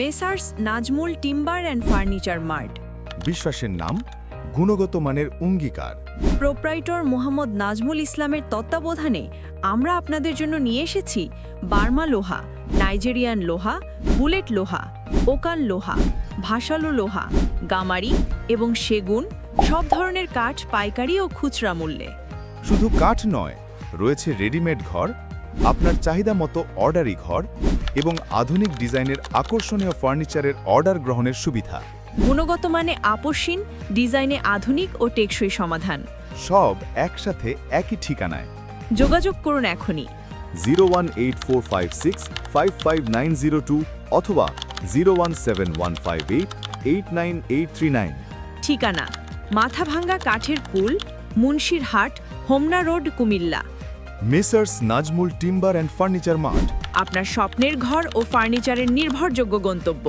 Messrs Nazmul timber and furniture mart. বিশ্বাসের নাম গুণগত মানের অঙ্গীকার। প্রোপ্রাইটর মোহাম্মদ নাজমুল ইসলামের তত্ত্বাবধানে আমরা আপনাদের জন্য নিয়ে এসেছি বার্মা লোহা নাইজেরিয়ান লোহা বুলেট লোহা ওকাল লোহা ভাসালো লোহা গামারি এবং সেগুন সব ধরনের কাঠ পাইকারি ও খুচরা মূল্যে। শুধু কাঠ নয় রয়েছে রেডিমেড ঘর আপনার চাহিদা মতো অর্ডারি ঘর এবং আধুনিক ডিজাইনের আকর্ষণীয় ফার্নিচারের অর্ডার গ্রহণের সুবিধা। গুণগত মানে আপসীন ডিজাইনে আধুনিক ও টেকসই সমাধান। সব একসাথে একই ঠিকানায়। যোগাযোগ করুন এখনই। Zero one eight four five six five five nine zero two অথবা zero one seven one five eight eight nine eight three nine. ঠিকানা মাথাভাঙ্গা কাঠের কুল Munshirhat Homna road Comilla. Messrs Nazmul timber and furniture mart আপনার স্বপ্নের ঘর ও ফার্নিচারের নির্ভরযোগ্য গন্তব্য।